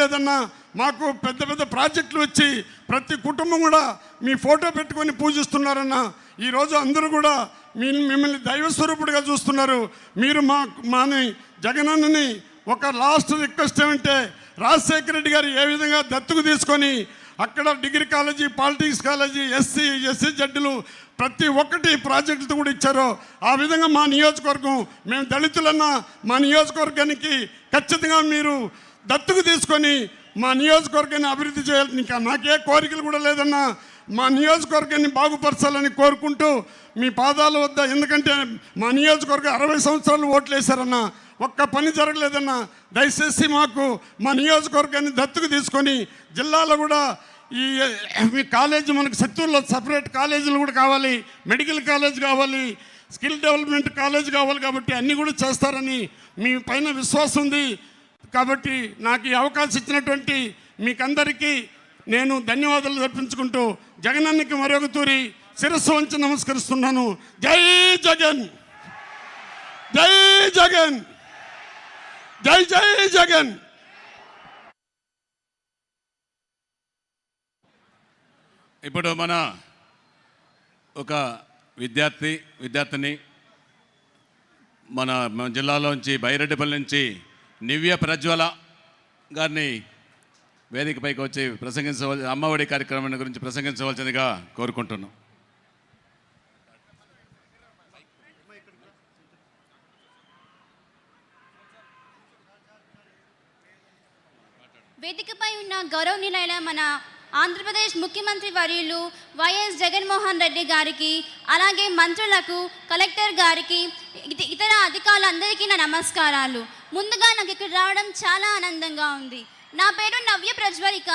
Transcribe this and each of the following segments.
లేదన్నా మాకు పెద్ద పెద్ద ప్రాజెక్టులు వచ్చి ప్రతి కుటుంబం కూడా మీ ఫోటో పెట్టుకొని పూజిస్తున్నారన్న. ఈరోజు అందరూ కూడా మీ మిమ్మల్ని దైవస్వరూపుడిగా చూస్తున్నారు. మీరు మా మాని జగనన్నని ఒక లాస్ట్ రిక్వెస్ట్ ఏమంటే రాజశేఖర రెడ్డి గారు ఏ విధంగా దత్తుకు తీసుకొని అక్కడ degree college politics college SC SC జడ్డులు ప్రతి ఒక్కటి ప్రాజెక్టులతో కూడా ఇచ్చారో. ఆ విధంగా మా నియోజకవర్గం మేము దళితులన్నా మా నియోజకవర్గానికి ఖచ్చితంగా మీరు దత్తుకు తీసుకొని మా నియోజకవర్గాన్ని అభివృద్ధి చేయాలి. ఇంకా నాకే కోరికలు కూడా లేదన్నా మా నియోజకవర్గాన్ని బాగుపరచాలని కోరుకుంటూ మీ పాదాల వద్ద ఎందుకంటే మా నియోజకవర్గం అరవై సంవత్సరాలు ఓట్లు వేశారన్న ఒక్క పని జరగలేదన్న దయచేసి మాకు మా నియోజకవర్గాన్ని దత్తుకు తీసుకొని జిల్లాలో కూడా ఈ మీ కాలేజీ మనకు సత్తూరులో సపరేట్ కాలేజీలు కూడా కావాలి మెడికల్ కాలేజ్ కావాలి స్కిల్ డెవలప్మెంట్ కాలేజ్ కావాలి కాబట్టి అన్నీ కూడా చేస్తారని మీ పైన విశ్వాసం ఉంది. కాబట్టి నాకు ఈ అవకాశం ఇచ్చినటువంటి మీకందరికీ నేను ధన్యవాదాలు అర్పించుకుంటూ జగనన్నకి మరొక తూరి శిరస్సు వంచి నమస్కరిస్తున్నాను. జై జగన్! జై జగన్! జై జై జగన్! ఇప్పుడు మన ఒక విద్యార్థి విద్యార్థిని మన జిల్లాలోంచి బైరెడ్డిపల్లి నుంచి నివ్య ప్రజ్వల గారిని వేదికపైకి వచ్చి ప్రసంగించవలసి అమ్మఒడి కార్యక్రమం గురించి ప్రసంగించవలసిందిగా కోరుకుంటున్నాం. వేదికపై ఉన్న గౌరవనీయులైన మన ఆంధ్రప్రదేశ్ ముఖ్యమంత్రి వర్యులు వైఎస్ జగన్మోహన్ రెడ్డి గారికి అలాగే మంత్రులకు కలెక్టర్ గారికి ఇతర అధికారులందరికీ నా నమస్కారాలు. ముందుగా నాకు ఇక్కడ రావడం చాలా ఆనందంగా ఉంది. నా పేరు నవ్య ప్రజ్వలిక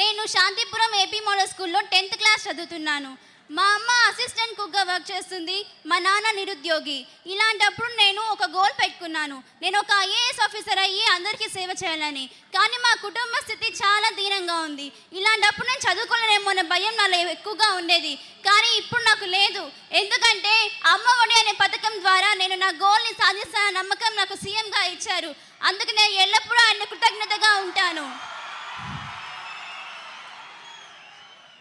నేను శాంతిపురం ఏపీ మోడల్ స్కూల్లో టెన్త్ క్లాస్ చదువుతున్నాను. మా అమ్మ అసిస్టెంట్ కుక్గా వర్క్ చేస్తుంది మా నాన్న నిరుద్యోగి. ఇలాంటప్పుడు నేను ఒక గోల్ పెట్టుకున్నాను. నేను ఒక ఐఏఎస్ ఆఫీసర్ అయ్యి అందరికీ సేవ చేయాలని. కానీ మా కుటుంబ స్థితి చాలా దీనంగా ఉంది. ఇలాంటప్పుడు నేను చదువుకోలేనేమో అనే భయం నాలో ఎక్కువగా ఉండేది. కానీ ఇప్పుడు నాకు లేదు. ఎందుకంటే అమ్మ ఒడి అనే పథకం ద్వారా నేను నా గోల్ని సాధిస్తాన నమ్మకం నాకు సీఎంగా ఇచ్చారు. అందుకు నేను ఎల్లప్పుడూ ఆయన కృతజ్ఞతగా ఉంటాను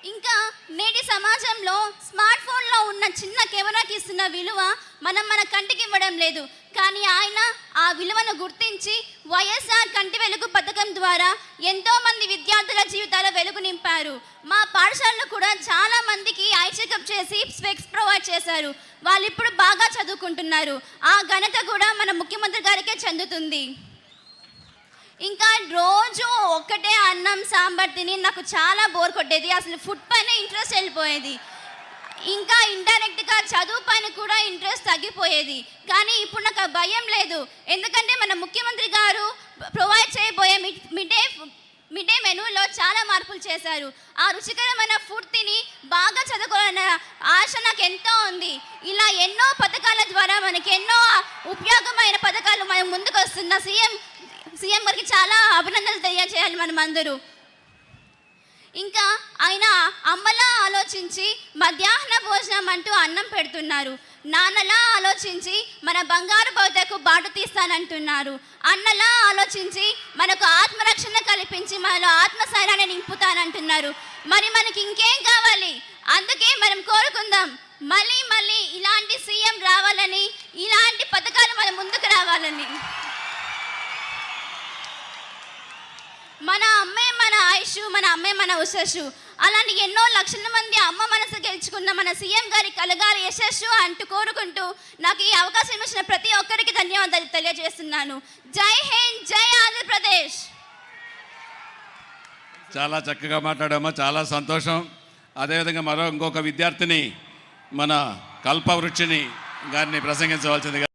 ఇంకా నేటి సమాజంలో స్మార్ట్ ఫోన్లో ఉన్న చిన్న కెమెరాకి ఇస్తున్న విలువ మనం మన కంటికి ఇవ్వడం లేదు. కానీ ఆయన ఆ విలువను గుర్తించి వైఎస్ఆర్ కంటి వెలుగు పథకం ద్వారా ఎంతో మంది విద్యార్థుల జీవితాల వెలుగు నింపారు. మా పాఠశాలలో కూడా చాలా మందికి ఐ చెకప్ చేసి స్పెక్స్ ప్రొవైడ్ చేశారు. వాళ్ళు ఇప్పుడు బాగా చదువుకుంటున్నారు. ఆ ఘనత కూడా మన ముఖ్యమంత్రి గారికే చెందుతుంది. ఇంకా రోజు ఒక్కటే అన్నం సాంబార్ తిని నాకు చాలా బోర్ కొట్టేది. అసలు ఫుడ్ పైన ఇంట్రెస్ట్ వెళ్ళిపోయేది. ఇంకా ఇండైరెక్ట్గా చదువు పైన కూడా ఇంట్రెస్ట్ తగ్గిపోయేది. కానీ ఇప్పుడు నాకు భయం లేదు. ఎందుకంటే మన ముఖ్యమంత్రి గారు ప్రొవైడ్ చేయబోయే mid mid day mid day మెనూలో చాలా మార్పులు చేశారు. ఆ రుచికరమైన ఫుడ్ తిని బాగా చదువుకోవాలన్న ఆశ నాకు ఎంతో ఉంది. ఇలా ఎన్నో పథకాల ద్వారా మనకి ఎన్నో ఉపయోగమైన పథకాలు మనం ముందుకు వస్తున్న సీఎం సీఎం గారికి చాలా అభినందనలు తెలియజేయాలి మనం అందరూ ఇంకా ఆయన అమ్మలా ఆలోచించి మధ్యాహ్న భోజనం అంటూ అన్నం పెడుతున్నారు. నాన్నలా ఆలోచించి మన బంగారు భవితకు బాటు తీస్తానంటున్నారు. అన్నలా ఆలోచించి మనకు ఆత్మరక్షణ కల్పించి మనలో ఆత్మస్థైర్యాన్ని నింపుతానంటున్నారు. మరి మనకి ఇంకేం కావాలి? అందుకే మనం కోరుకుందాం. మళ్ళీ మళ్ళీ ఇలాంటి సీఎం రావాలని ఇలాంటి పథకాలు మన ముందుకు రావాలని. మన అమ్మే మన ఆయుష్ మన అమ్మే మన ఉషస్సు. అలాంటి ఎన్నో లక్షల మంది అమ్మ మనసు గెలుచుకున్న మన సీఎం గారి కలగాలి యశస్సు అంటూ కోరుకుంటూ నాకు ఈ అవకాశం ఇచ్చిన ప్రతి ఒక్కరికి ధన్యవాదాలు తెలియజేస్తున్నాను. జై హింద్ జై ఆంధ్రప్రదేశ్! చాలా చక్కగా మాట్లాడామా చాలా సంతోషం. అదేవిధంగా మరో ఇంకొక విద్యార్థిని మన కల్పవృక్షిని గారిని ప్రసంగించవలసిందిగా